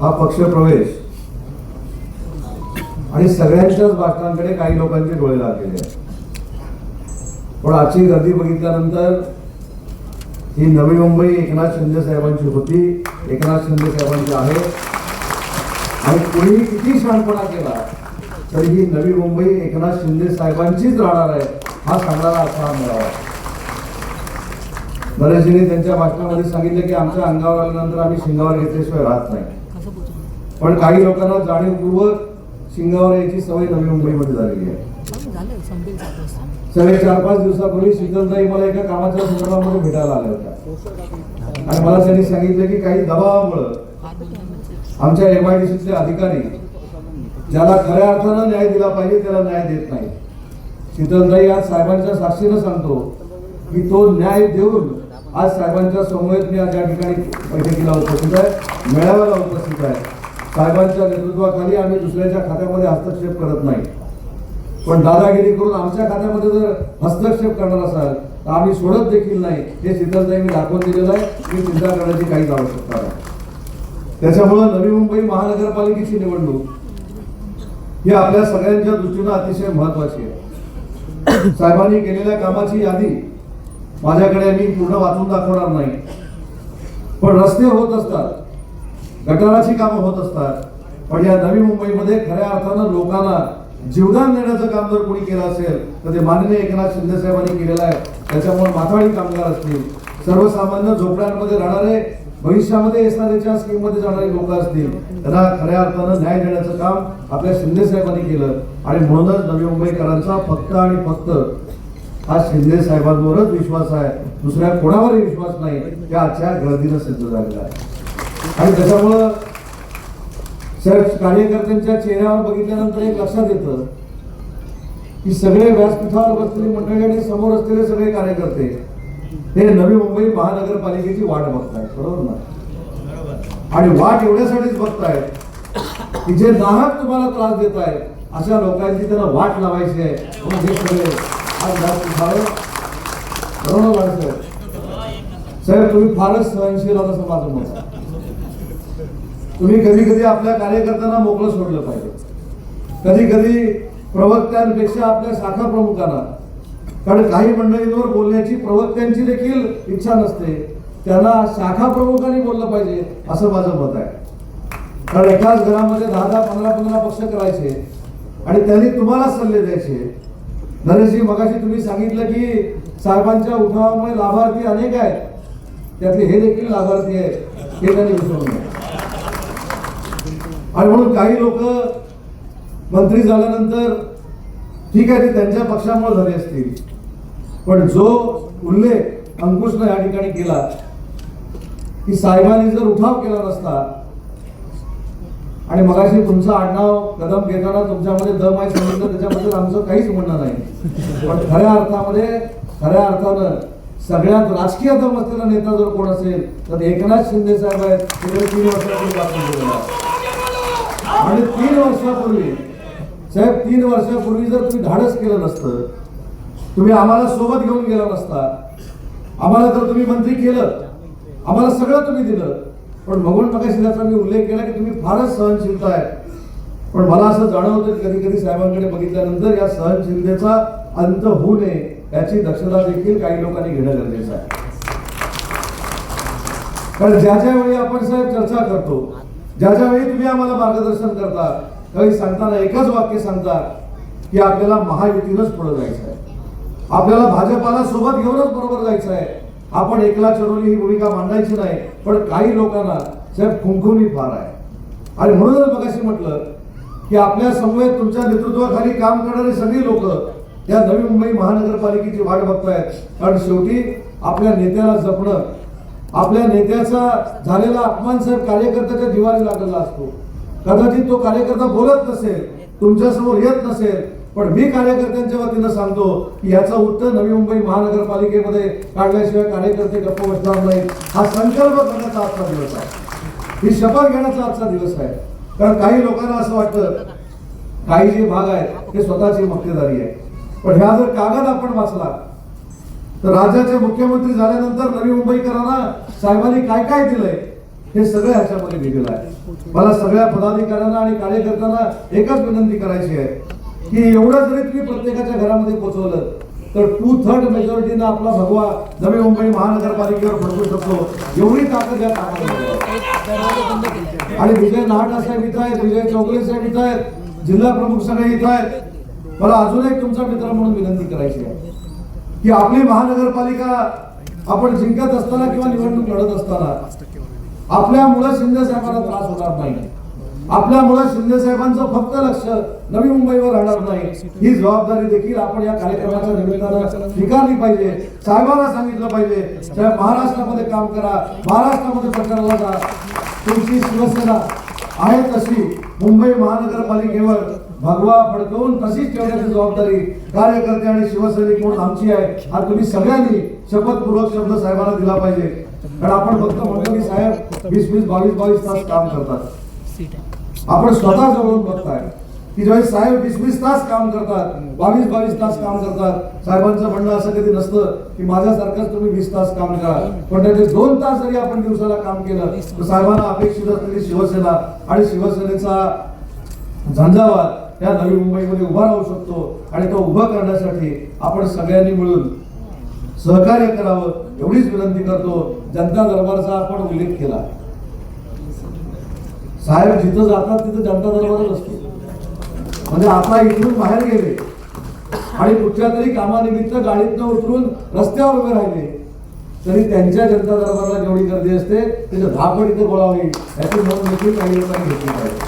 हा पक्ष प्रवेश आणि सगळ्यांच्याच भाषणांकडे काही लोकांचे डोळे लागलेले आहेत. पण आजची गर्दी बघितल्यानंतर ही नवी मुंबई एकनाथ शिंदे साहेबांची होती. एकनाथ शिंदे साहेबांची आहे. आणि कोणीही किती शहाणपणा केला तरी ही नवी मुंबई एकनाथ शिंदे साहेबांचीच राहणार आहे हा सांगणारा असा हा मेळावा. नरेशजींनी त्यांच्या भाषणामध्ये सांगितलं की आमच्या अंगावर आल्यानंतर आम्ही शिंगावर घेतल्याशिवाय राहत नाही. पण काही लोकांना जाणीवपूर्वक शिंगावर यायची सवय नवी मुंबईमध्ये झालेली आहे. सगळे चार पाच दिवसापूर्वी शीतलताई मला एका कामाच्या संदर्भामध्ये भेटायला आल्या होत्या. आणि मला त्यांनी सांगितलं की काही दबावामुळं आमच्या एम आय डी सीतले अधिकारी ज्याला खऱ्या अर्थानं न्याय दिला पाहिजे त्याला न्याय देत नाही शीतलताई आज साहेबांच्या साक्षीनं सांगतो की तो न्याय देऊन आज साहेबांच्या समवेत मी आज या ठिकाणी बैठकीला उपस्थित आहे. मेळाव्याला उपस्थित आहे. साहेबांच्या नेतृत्वाखाली आम्ही दुसऱ्याच्या खात्यामध्ये हस्तक्षेप करत नाही. पण दादागिरी करून आमच्या खात्यामध्ये जर हस्तक्षेप करणार असाल तर आम्ही सोडत देखील नाही. हे शीतलताई मी दाखवून दिलेलं आहे. की चिंता करण्याची काहीच आवश्यकता नाही. त्याच्यामुळं नवी मुंबई महानगरपालिकेची निवडणूक ही आपल्या सगळ्यांच्या दृष्टीनं अतिशय महत्वाची आहे. साहेबांनी केलेल्या कामाची यादी माझ्याकडे मी पूर्ण वाचून दाखवणार नाही. पण रस्ते होत असतात. गटाराची कामं होत असतात. पण या नवी मुंबईमध्ये खऱ्या अर्थानं लोकांना जीवदान देण्याचं काम जर कोणी केलं असेल तर ते माननीय एकनाथ शिंदे साहेबांनी केलेलं आहे. त्याच्यामुळे माथाळी कामगार असतील सर्वसामान्य झोपड्यांमध्ये राहणारे भविष्यामध्ये एसआरएच्या स्कीममध्ये जाणारे लोक असतील त्यांना खऱ्या अर्थानं न्याय देण्याचं काम आपल्या शिंदे साहेबांनी केलं. आणि म्हणूनच नवी मुंबईकरांचा फक्त आणि फक्त हा शिंदे साहेबांवरच विश्वास आहे. दुसऱ्या कोणावरही विश्वास नाही. त्या आजच्या गर्दीनं सिद्ध झालेला आहे. आणि त्याच्यामुळं कार्यकर्त्यांच्या चेहऱ्यावर बघितल्यानंतर एक लक्षात येतं की सगळे व्यासपीठावर बसलेली मंडळी आणि समोर असलेले सगळे कार्यकर्ते हे नवी मुंबई महानगरपालिकेची वाट बघतायत. बरोबर ना? आणि वाट एवढ्यासाठीच बघतायत की जे नाहक तुम्हाला त्रास देत आहेत अशा लोकांची त्यांना वाट लावायची आहे. आज बरोबर साहेब तुम्ही फारच सहनशील आहात असं माझं मत तुम्ही कधी कधी आपल्या कार्यकर्त्यांना मोकळं सोडलं पाहिजे. कधी कधी प्रवक्त्यांपेक्षा आपल्या शाखा प्रमुखांना. कारण काही मंडळींवर बोलण्याची प्रवक्त्यांची देखील इच्छा नसते. त्यांना शाखा प्रमुखांनी बोललं पाहिजे असं माझं मत आहे. कारण एकाच घरामध्ये दहा दहा पंधरा पंधरा पक्ष करायचे. आणि त्यांनी तुम्हाला सल्ले द्यायचे. नरेशजी मगाशी तुम्ही सांगितलं की साहेबांच्या उठावामुळे लाभार्थी अनेक आहेत. त्यातले हे देखील लाभार्थी आहेत. हे त्यांनी विसरू नये आणि म्हणून काही लोक मंत्री झाल्यानंतर ठीक आहे ते त्यांच्या पक्षामुळे झाले असतील. पण जो उल्लेख अंकुशनं या ठिकाणी केला की साहेबांनी जर उठाव केला नसता आणि मगाशी तुमचं आडनाव कदम घेताना तुमच्यामध्ये दम आहे सांगितलं त्याच्याबद्दल आमचं काहीच म्हणणं नाही. पण खऱ्या अर्थामध्ये खऱ्या अर्थानं सगळ्यात राजकीय दम असलेला नेता जर कोण असेल तर एकनाथ शिंदे साहेब आहेत. तीन वर्षापूर्वी आणि तीन वर्षापूर्वी साहेब तीन वर्षापूर्वी जर तुम्ही धाडस केलं नसतं तुम्ही आम्हाला सोबत घेऊन गेला नसता आम्हाला जर तुम्ही मंत्री केलं आम्हाला सगळं तुम्ही दिलं पण भगवान मगाशी मी उल्लेख केला की तुम्ही फारच सहनशीलता आहे. पण मला असं जाणवतं की कधी कधी साहेबांकडे बघितल्यानंतर या सहनशीलतेचा अंत होऊ नये याची दक्षता देखील काही लोकांनी घेणं गरजेचं आहे. कारण ज्या ज्या वेळी आपण साहेब चर्चा करतो ज्या ज्या वेळी तुम्ही आम्हाला मार्गदर्शन करता त्यावेळी सांगताना एकच वाक्य सांगता की आपल्याला महायुतीनंच पुढे जायचं आहे. आपल्याला भाजपाला सोबत घेऊनच बरोबर जायचं आहे. आपण एकला चरोली ही भूमिका मांडायची नाही पण काही लोकांना साहेब खुमखुमी फार आहे. आणि म्हणूनच मगाशी म्हटलं की आपल्या समवेत तुमच्या नेतृत्वाखाली काम करणारी सगळी लोक या नवी मुंबई महानगरपालिकेची वाट बघतायत. कारण शेवटी आपल्या नेत्याला जपणं आपल्या नेत्याचा झालेला अपमान साहेब कार्यकर्त्याच्या जिवारी लागलेला असतो. कदाचित तो कार्यकर्ता बोलत नसेल तुमच्यासमोर येत नसेल पण मी कार्यकर्त्यांच्या वतीनं सांगतो की याचा उत्तर नवी मुंबई महानगरपालिकेमध्ये काढल्याशिवाय कार्यकर्ते गप्प बसणार नाही हा संकल्प करण्याचा आजचा दिवस आहे. ही शपथ घेण्याचा आजचा दिवस आहे. कारण काही लोकांना असं वाटतं काही जे भाग आहेत ते स्वतःची मक्तेदारी आहे. पण ह्या जर कागद आपण वाचला तर राज्याचे मुख्यमंत्री झाल्यानंतर नवी मुंबईकरांना साहेबांनी काय काय दिलंय हे सगळं ह्याच्यामध्ये लिहिलेलं आहे. मला सगळ्या पदाधिकाऱ्यांना आणि कार्यकर्त्यांना एकच विनंती करायची आहे. की एवढं जरी तुम्ही प्रत्येकाच्या घरामध्ये पोहोचवलं तर टू थर्ड मेजॉरिटीनं आपला भगवा नवी मुंबई महानगरपालिकेवर फडकू शकतो. एवढी ताकद या आणि विजय नाहटा साहेब इथं आहेत विजय चौगले साहेब इथं आहेत जिल्हा प्रमुख सगळे इथं आहेत. मला अजून एक तुमचा मित्र म्हणून विनंती करायची आहे की आपली महानगरपालिका आपण जिंकत असताना किंवा निवडणूक लढत असताना आपल्यामुळं शिंदे साहेबांना त्रास होणार नाही. आपल्यामुळं शिंदे साहेबांचं फक्त लक्ष नवी मुंबईवर राहणार नाही. ही जबाबदारी देखील आपण या कार्यक्रमाच्या निमित्तानं स्वीकारली पाहिजे. साहेबांना सांगितलं पाहिजे साहेब महाराष्ट्रामध्ये काम करा महाराष्ट्रामध्ये प्रचाराला जा. तुमची शिवसेना आहे तशी. मुंबई महानगरपालिकेवर भगवा फडकवून तशीच ठेवण्याची जबाबदारी कार्यकर्ते आणि शिवसैनिक म्हणून आमची आहे. हा तुम्ही सगळ्यांनी शपथपूर्वक शब्द साहेबांना दिला पाहिजे. कारण आपण फक्त म्हणतो की साहेब वीस वीस बावीस बावीस तास काम करतात. सीट आहे. आपण स्वतः जवळून बघताय. की ज्यावेळेस साहेब वीस वीस तास काम करतात बावीस बावीस तास काम करतात साहेबांचं म्हणणं असं कधी नसतं की माझ्यासारखंच तुम्ही वीस तास काम करा. पण त्याचे दोन तास जरी आपण दिवसाला काम केलं तर साहेबांना अपेक्षित असलेली शिवसेना आणि शिवसेनेचा झंझावात या नवी मुंबईमध्ये उभा राहू शकतो आणि तो उभा करण्यासाठी आपण सगळ्यांनी मिळून सहकार्य करावं एवढीच विनंती करतो. जनता दरबारचा आपण उल्लेख केला. साहेब जिथं जातात तिथं जनता दरबारच असतो. म्हणजे आता इथून बाहेर गेले. आणि कुठच्या तरी कामानिमित्त गाडीतनं उतरून रस्त्यावर उभे राहिले. तरी त्यांच्या जनता दरबारला जेवढी गर्दी असते त्याच्या धापड इथे गोळा होईल. याची नोंद देखील काही लोकांनी घेतली पाहिजे.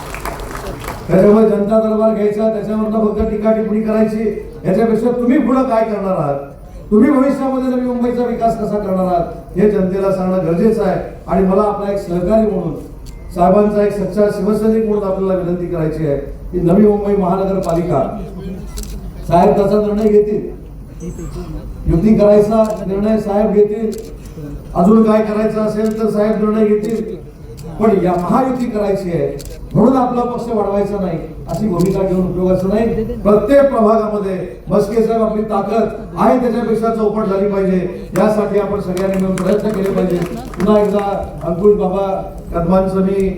त्याच्यामुळे जनता दरबार घ्यायचा त्याच्यावरनं फक्त टीका टिप्पणी करायची. याच्यापेक्षा तुम्ही पुढे काय करणार आहात? तुम्ही भविष्यामध्ये नवी मुंबईचा विकास कसा करणार आहात? हे जनतेला सांगणं गरजेचं आहे. आणि मला आपला एक सहकारी म्हणून साहेबांचा एक सच्चा शिवसैनिक म्हणून आपल्याला विनंती करायची आहे की नवी मुंबई महानगरपालिका. साहेब त्याचा निर्णय घेतील. युती करायचा निर्णय साहेब घेतील. अजून काय करायचं असेल तर साहेब निर्णय घेतील. पण या महायुती करायची आहे म्हणून आपला पक्ष वाढवायचा नाही. अशी भूमिका घेऊन उपयोगाचं नाही प्रत्येक प्रभागामध्ये मस्के साहेब आपली ताकद आहे त्याच्यापेक्षा चौपट झाली पाहिजे. यासाठी आपण सगळ्यांनी मिळून प्रयत्न केले पाहिजे. पुन्हा एकदा अंकुश बाबा कदमांचं मी